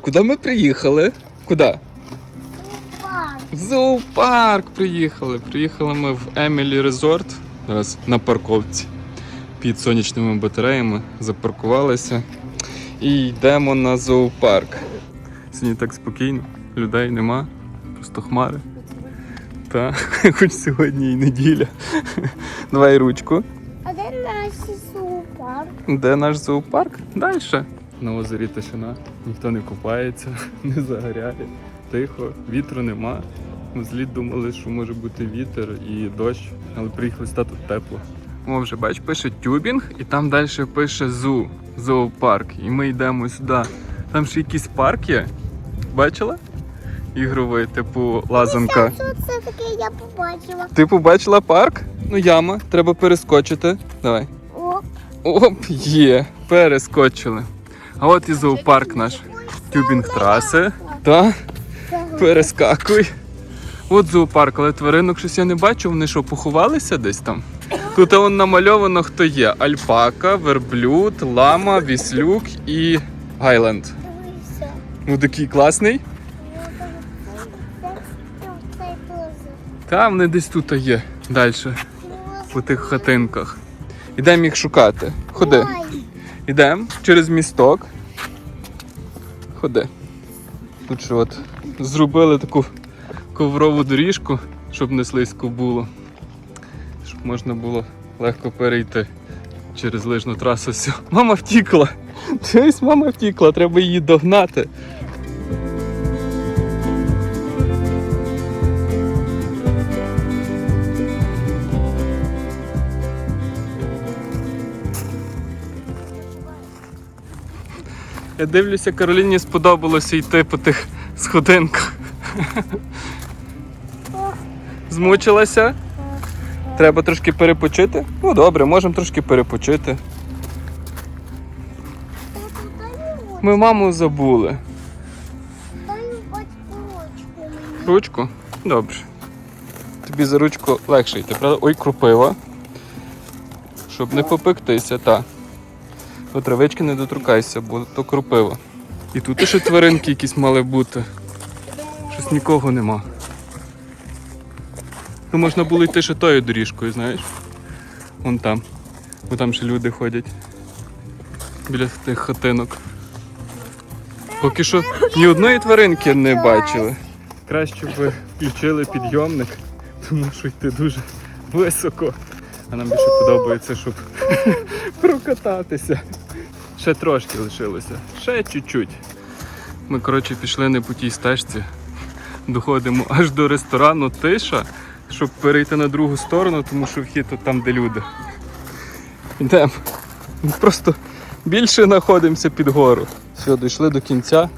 Куди ми приїхали? Куди? В зоопарк приїхали. Приїхали ми в Емілі Резорт. Зараз на парковці. Під сонячними батареями запаркувалися і йдемо на зоопарк. Сьогодні так спокійно, людей нема, просто хмари. Та, хоч сьогодні і неділя. Давай ручку. А де наш зоопарк? Де наш зоопарк? Далі. На озері тишина, ніхто не купається, не загоряє. Тихо, вітру нема. Ми зліт думали, що може бути вітер і дощ, але приїхали стати тепло. О, вже бач, пише тюбінг, і там далі пише зу, зоопарк. І ми йдемо сюди. Там ще якийсь парк є. Бачила? Ігровий, типу лазанка. Що це таке я побачила? Ти побачила парк? Ну, яма, треба перескочити. Давай. О, Оп, є, перескочили. А от і зоопарк наш. Тюбінг траси. Та, перескакуй. От зоопарк, але тваринок щось я не бачу, вони що, поховалися десь там? Тут он намальовано, хто є: альпака, верблюд, лама, віслюк і гайленд. Ну такий класний. Цей теж. Та вони десь тут є. Далі, по тих хатинках. Ідемо їх шукати. Ходи. Ой, Ідемо через місток. Ходи. Тут що от зробили таку коврову доріжку, щоб не слизько було. Щоб можна було легко перейти через лижну трасу. Все. Мама втікла. Десь мама втікла, треба її догнати. Я дивлюся, Кароліні сподобалося йти по тих сходинках. Змучилася? Треба трошки перепочити? Ну добре, можемо трошки перепочити. Ми маму забули. ручку Добре. Тобі за ручку легше йти, правда? Ой, крупива. Щоб не попектися, та. До травички не доторкайся, бо то крупива. І тут ще тваринки якісь мали бути. Щось нікого нема. Ну можна було йти ще тою доріжкою, знаєш? Вон там. Бо там ще люди ходять. Біля тих хатинок. Поки що ні одної тваринки не бачили. Краще б включили підйомник, тому що йти дуже високо. А нам більше подобається, щоб прокататися. Ще трошки лишилося. Ще чуть-чуть. Ми, коротше, пішли не по тій стежці. Доходимо аж до ресторану тиша, щоб перейти на другу сторону, тому що вхід тут там, де люди. Йдемо. Ми Просто більше знаходимося під гору. Все, дійшли до кінця.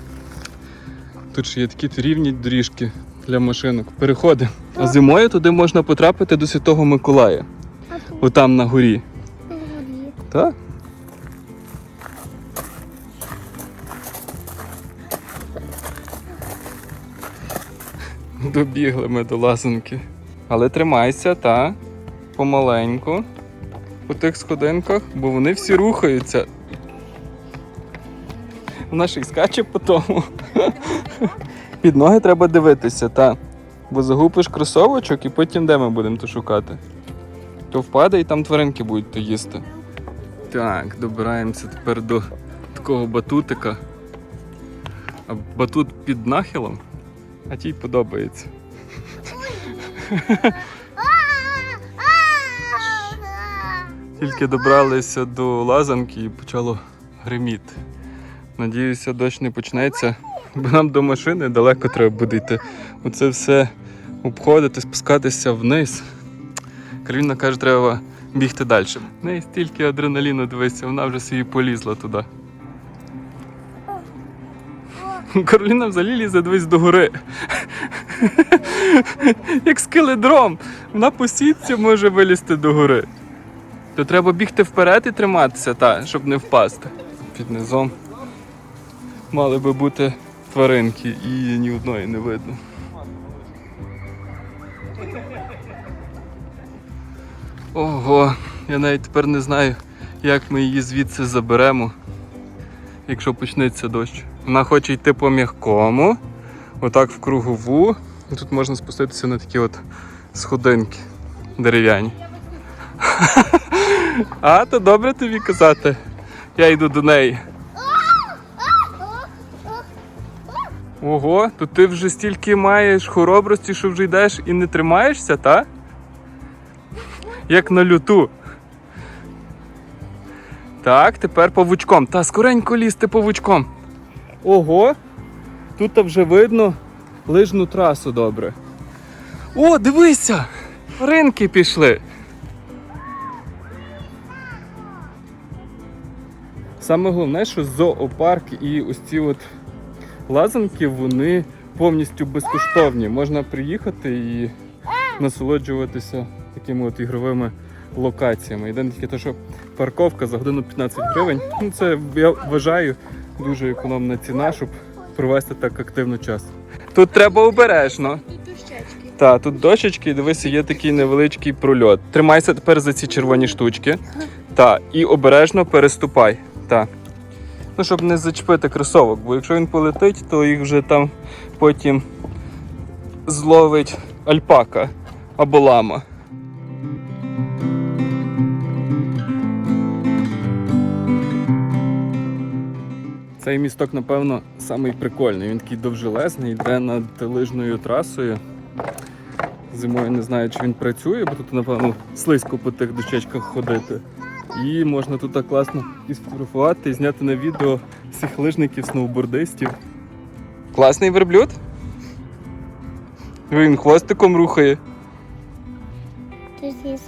Тут ще є такі рівні доріжки для машинок. Переходимо. А зимою туди можна потрапити до Святого Миколая. Отам на горі. горі. Так? Добігли ми до лазанки. Але тримайся, та помаленьку по тих сходинках, бо вони всі рухаються. Вона ще й скаче по тому. Під ноги треба дивитися, та. Бо загубиш кросовочок і потім де ми будемо то шукати. То впаде і там тваринки будуть то їсти. Так, добираємося тепер до такого батутика. А батут під нахилом, а тій подобається. Тільки добралися до лазанки і почало гриміти. Надіюся, дощ не почнеться, бо нам до машини далеко треба буде йти. Оце все обходити, спускатися вниз. Кароліна каже, треба бігти далі. В неї стільки адреналіну дивися, вона вже собі полізла туди. Кароліна взагалі лізе дивись до гори. Як скеледром. Вона по сітці може вилізти до гори. То треба бігти вперед і триматися, та, щоб не впасти. Під низом мали би бути тваринки, і ні одної не видно. Ого, я навіть тепер не знаю, як ми її звідси заберемо, якщо почнеться дощ. Вона хоче йти по м'якому, отак в кругову. І тут можна спуститися на такі от сходинки дерев'яні. А, то добре тобі казати. Я йду до неї. Ого, то ти вже стільки маєш хоробрості, що вже йдеш і не тримаєшся, та? Як на люту. Так, тепер павучком. Та скоренько лізти павучком. Ого! Тут вже видно лижну трасу добре. О, дивися! Ринки пішли. Саме головне, що зоопарк і ось ці от лазанки, вони повністю безкоштовні. Можна приїхати і насолоджуватися такими от ігровими локаціями. Єдине тільки те, що парковка за годину 15 гривень. Ну, це я вважаю дуже економна ціна, щоб провести так активно час. Тут треба обережно. Так, тут дощечки, і дивися, є такий невеличкий прольот. Тримайся тепер за ці червоні штучки. Так, і обережно переступай. Так. Ну, щоб не зачепити кросовок, бо якщо він полетить, то їх вже там потім зловить альпака або лама. Цей місток, напевно, самий прикольний. Він такий довжелезний, йде над лижною трасою. Зимою не знаю, чи він працює, бо тут, напевно, слизько по тих дощечках ходити. І можна тут так класно і сфотографувати, і зняти на відео всіх лижників, сноубордистів. Класний верблюд. Він хвостиком рухає. Тут є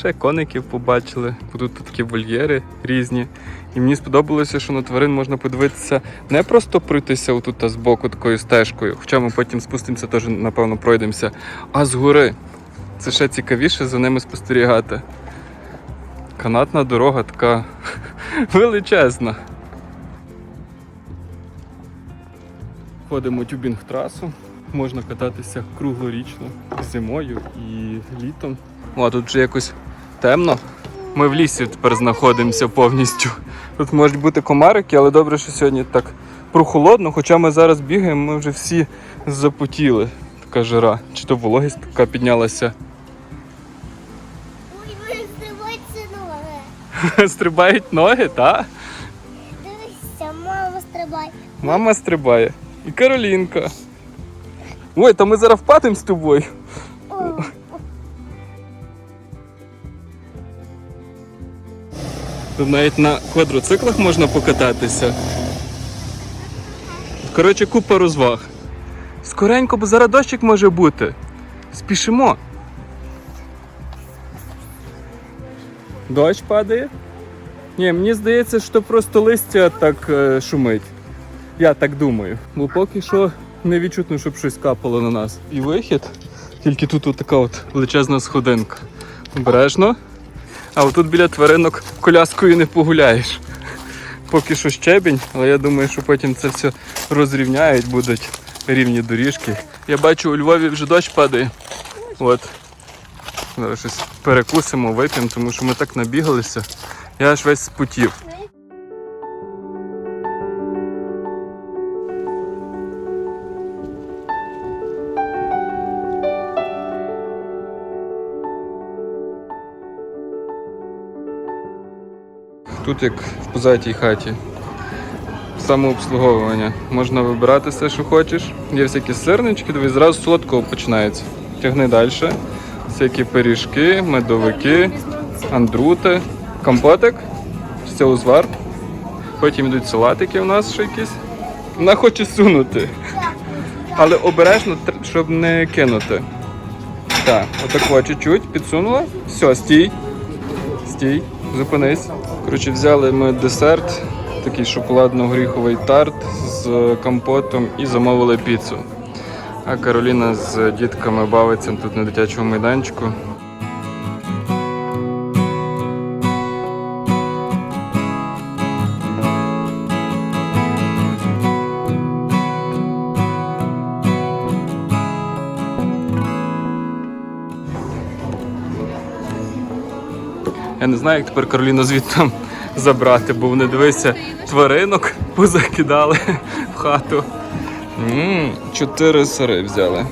Ще коників побачили, бо тут такі вольєри різні. І мені сподобалося, що на тварин можна подивитися не просто пройтися отут з боку такою стежкою, хоча ми потім спустимося, теж, напевно, пройдемося, а згори. Це ще цікавіше за ними спостерігати. Канатна дорога така величезна. Ходимо тюбінг-трасу. Можна кататися круглорічно зимою і літом. О, а тут вже якось темно. Ми в лісі тепер знаходимося повністю. Тут можуть бути комарики, але добре, що сьогодні так прохолодно, хоча ми зараз бігаємо, ми вже всі запотіли. Така жара. Чи то вологість така піднялася. Ой, мене стрибаються ноги. Стрибають ноги, та? Дивися, мама стрибай. Мама стрибає. І Каролінка. Ой, та ми зараз впадемо з тобою. О, Тут навіть на квадроциклах можна покататися. Коротше, купа розваг. Скоренько, бо зараз дощик може бути. Спішимо. Дощ падає? Ні, мені здається, що просто листя так е, шумить. Я так думаю. Бо поки що не відчутно, щоб щось капало на нас. І вихід, тільки тут така от величезна сходинка. Обережно. А отут біля тваринок коляскою не погуляєш. Поки що щебінь, але я думаю, що потім це все розрівняють, будуть рівні доріжки. Я бачу, у Львові вже дощ падає. От. Зараз щось перекусимо, вип'ємо, тому що ми так набігалися. Я аж весь спотів. Тут в позатій хаті. Самообслуговування. Можна вибирати все, що хочеш. Є всякі сирнички, дивись, зразу солодкого починається. Тягни далі. Всякі пиріжки, медовики, андрути, компотик, це узвар. Потім йдуть салатики у нас ще якісь. Вона хоче сунути. Але обережно, щоб не кинути. Так, отако чуть-чуть підсунула. Все, стій. Стій, зупинись. Коротше, взяли ми десерт, такий шоколадно-горіховий тарт з компотом і замовили піцу. А Кароліна з дітками бавиться тут на дитячому майданчику. Я не знаю, як тепер Кароліну звідти забрати, бо вони дивися, тваринок позакидали в хату. м чотири сири взяли.